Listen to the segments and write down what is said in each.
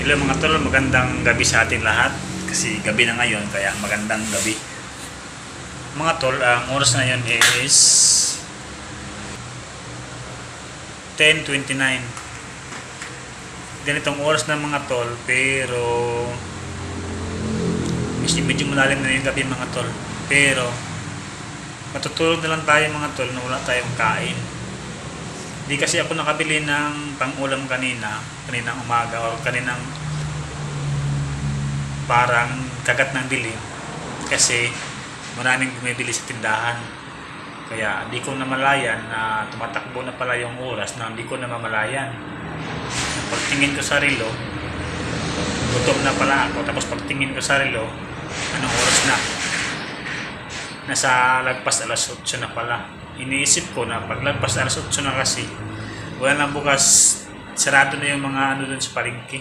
Hello mga tol, magandang gabi sa atin lahat. Kasi gabi na ngayon, kaya magandang gabi. Mga tol, ang oras na yun is 10.29. Ganitong oras na mga tol, pero medyo, medyo malalim na yung gabi mga tol. Pero matutulog na lang tayo mga tol na wala tayong kain. Di kasi ako nakabili ng pang-ulam kanina, kaninang umaga o kaninang parang kagat ng dilim kasi maraming bumibili sa tindahan. Kaya di ko namalayan na tumatakbo na pala yung oras na hindi ko namamalayan. Pagtingin ko sa relo, gutom na pala ako. Tapos pagtingin ko sa relo, anong oras na? Nasa lagpas alas 8 na pala iniisip ko na paglagpas alas 8 na kasi wala nang bukas sarado na yung mga ano doon sa palengke.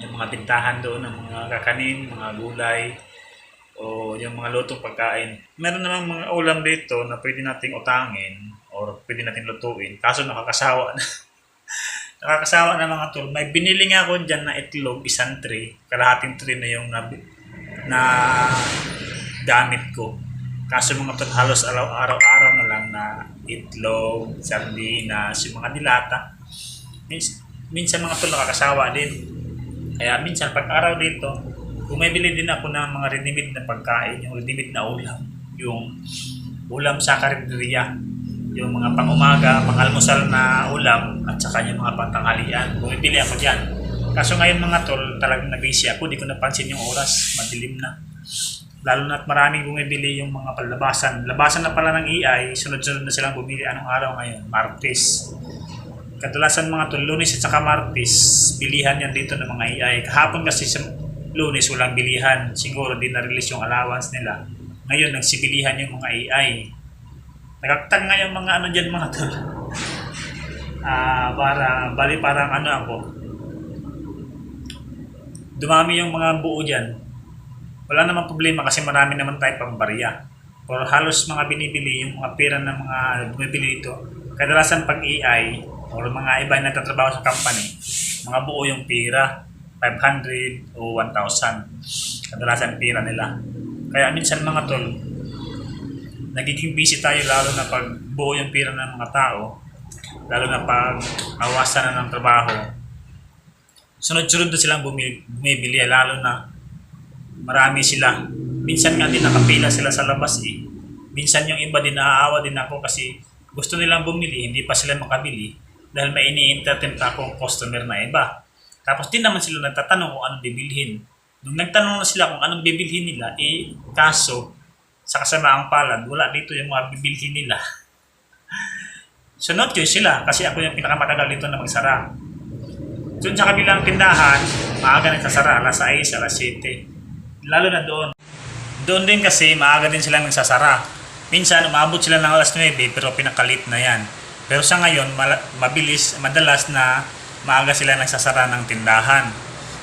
Yung mga bintahan doon ng mga kakanin, mga gulay o yung mga lutong pagkain. Meron namang mga ulam dito na pwede nating utangin or pwede nating lutuin kaso nakakasawa na. Nakakasawa na mga tol. May binili nga ako dyan na itlog isang tray. Kalahating tray na yung na, na gamit ko Kaso mga tol, halos araw- araw-araw na lang na itlog, sardinas, yung mga dilata. Mins, minsan mga tol nakakasawa din. Kaya minsan pag araw dito, bumibili din ako ng mga ready-made na pagkain, yung ready-made na ulam. Yung ulam sa karinderya. Yung mga pang-umaga, pang-almusal na ulam, at saka yung mga pantanghalian. Bumibili ako dyan. Kaso ngayon mga tol, talagang nabisi ako, di ko napansin yung oras, madilim na lalo na't maraming bumibili yung mga palabasan. Labasan na pala ng EI, sunod-sunod na silang bumili. Anong araw ngayon? Martes. Kadalasan mga tol, lunes at saka martes, bilihan yan dito ng mga EI. Kahapon kasi sa lunes walang bilihan. Siguro din na-release yung allowance nila. Ngayon, nagsibilihan yung mga EI. Nagagtag nga yung mga ano dyan mga tol. Ah, para, bali parang ano ako. Dumami yung mga buo dyan wala namang problema kasi marami naman tayo pambarya. Pero halos mga binibili, yung mga pera ng mga bumibili dito, kadalasan pag AI or mga iba na nagtatrabaho sa company, mga buo yung pera, 500 o 1,000. Kadalasan pera nila. Kaya minsan mga tol, nagiging busy tayo lalo na pag buo yung pera ng mga tao, lalo na pag awasan na ng trabaho. Sunod-sunod na silang bumi- bumibili, lalo na marami sila. Minsan nga din nakapila sila sa labas eh. Minsan yung iba din naaawa din ako kasi gusto nilang bumili, hindi pa sila makabili dahil may ini-entertain pa akong customer na iba. Tapos din naman sila nagtatanong kung anong bibilhin. Nung nagtanong na sila kung anong bibilhin nila, eh kaso sa kasamaang palad, wala dito yung mga bibilhin nila. So no choice sila kasi ako yung pinakamatagal dito na magsara. Doon sa kabilang tindahan, maaga nagsasara, alas 6, alas 7 lalo na doon. Doon din kasi maaga din silang nagsasara. Minsan umabot sila ng alas 9 pero pinakalit na yan. Pero sa ngayon, mabilis, madalas na maaga sila nagsasara ng tindahan.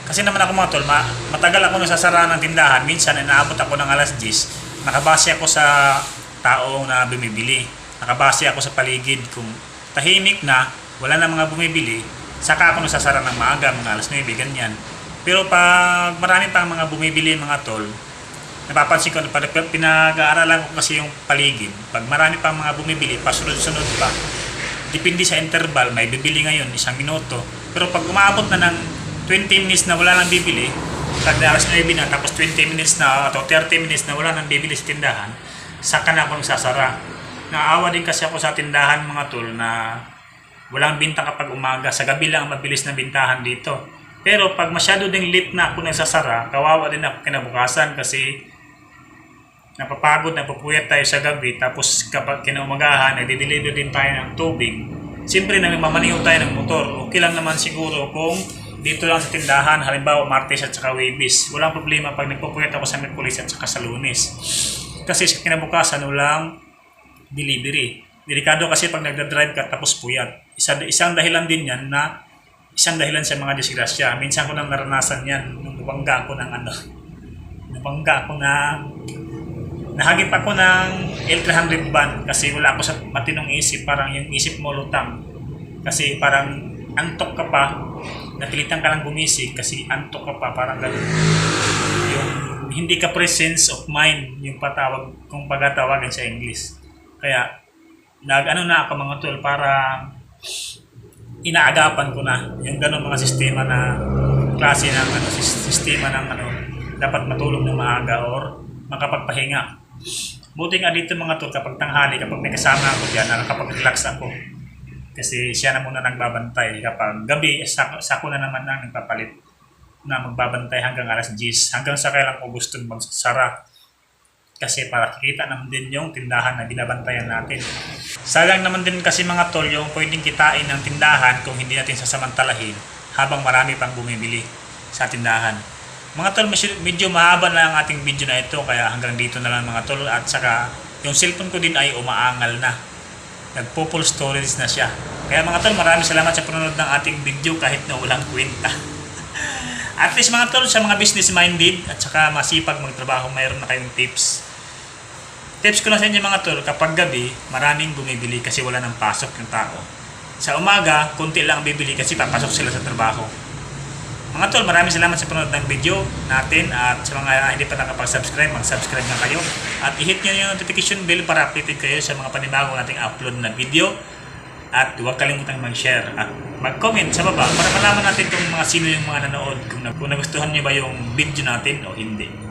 Kasi naman ako mga tol, ma- matagal ako nagsasara ng tindahan. Minsan inaabot ako ng alas 10. Nakabase ako sa tao na bumibili. Nakabase ako sa paligid kung tahimik na, wala na mga bumibili, saka ako nagsasara ng maaga, mga alas 9, ganyan. Pero pag marami pang mga bumibili mga tol, napapansin ko pinag-aaralan ko kasi yung paligid, pag marami pang mga bumibili, pasunod-sunod pa, depende sa interval, may bibili ngayon, isang minuto. Pero pag umabot na ng 20 minutes na wala nang bibili, pag alas 9 na, tapos 20 minutes na, o 30 minutes na wala nang bibili sa tindahan, saka na ako sasara. Naawa din kasi ako sa tindahan mga tol na walang binta kapag umaga. Sa gabi lang ang mabilis na bintahan dito. Pero pag masyado ding late na ako nagsasara, kawawa din ako kinabukasan kasi napapagod, napupuyat tayo sa gabi. Tapos kapag kinaumagahan, nagdi-deliver din tayo ng tubig. Siyempre, nagmamaniho tayo ng motor. Okay lang naman siguro kung dito lang sa tindahan, halimbawa Martes at saka Webis. Walang problema pag nagpupuyat ako sa Merkulis at saka sa Lunes. Kasi sa kinabukasan, walang delivery. Delikado kasi pag nagda-drive ka tapos puyat. Isa, isang dahilan din yan na isang dahilan sa mga disgrasya. Minsan ko nang naranasan yan nung nabangga ako ng ano. Nabangga ako na nahagip ako ng L300 van kasi wala ako sa matinong isip. Parang yung isip mo lutang. Kasi parang antok ka pa. napilitan ka lang gumising kasi antok ka pa, parang ganun. Yung hindi ka presence of mind, yung patawag, kung pagkatawagan sa English. Kaya, nag-ano na ako mga tol, para inaagapan ko na yung ganun mga sistema na klase ng ano, sis- sistema ng ano, dapat matulog ng maaga or makapagpahinga. Buti nga dito mga tol, kapag tanghali, kapag may kasama ako dyan, nakakapag-relax ako. Kasi siya na muna nagbabantay. Kapag gabi, sa, sa ako na naman na nagpapalit na magbabantay hanggang alas 10. Hanggang sa kailan ko gusto magsara. Kasi para kikita naman din yung tindahan na binabantayan natin. Sayang naman din kasi mga tol yung pwedeng kitain ng tindahan kung hindi natin sasamantalahin habang marami pang bumibili sa tindahan. Mga tol, medyo- mahaba na ang ating video na ito kaya hanggang dito na lang mga tol at saka yung cellphone ko din ay umaangal na. Nagpo-full storage na siya. Kaya mga tol, maraming salamat sa panonood ng ating video kahit na walang kwenta. At least mga tol, sa mga business minded at saka masipag magtrabaho, mayroon na kayong tips. Tips ko lang sa inyo mga tol, kapag gabi, maraming bumibili kasi wala nang pasok yung tao. Sa umaga, konti lang ang bibili kasi papasok sila sa trabaho. Mga tol, maraming salamat sa panonood ng video natin at sa mga hindi pa nakapag-subscribe, mag-subscribe na kayo. At i-hit nyo yung notification bell para updated kayo sa mga panibagong nating upload na video. At huwag kalimutang mag-share at mag-comment sa baba para malaman natin kung mga sino yung mga nanood, kung, kung nagustuhan nyo ba yung video natin o hindi.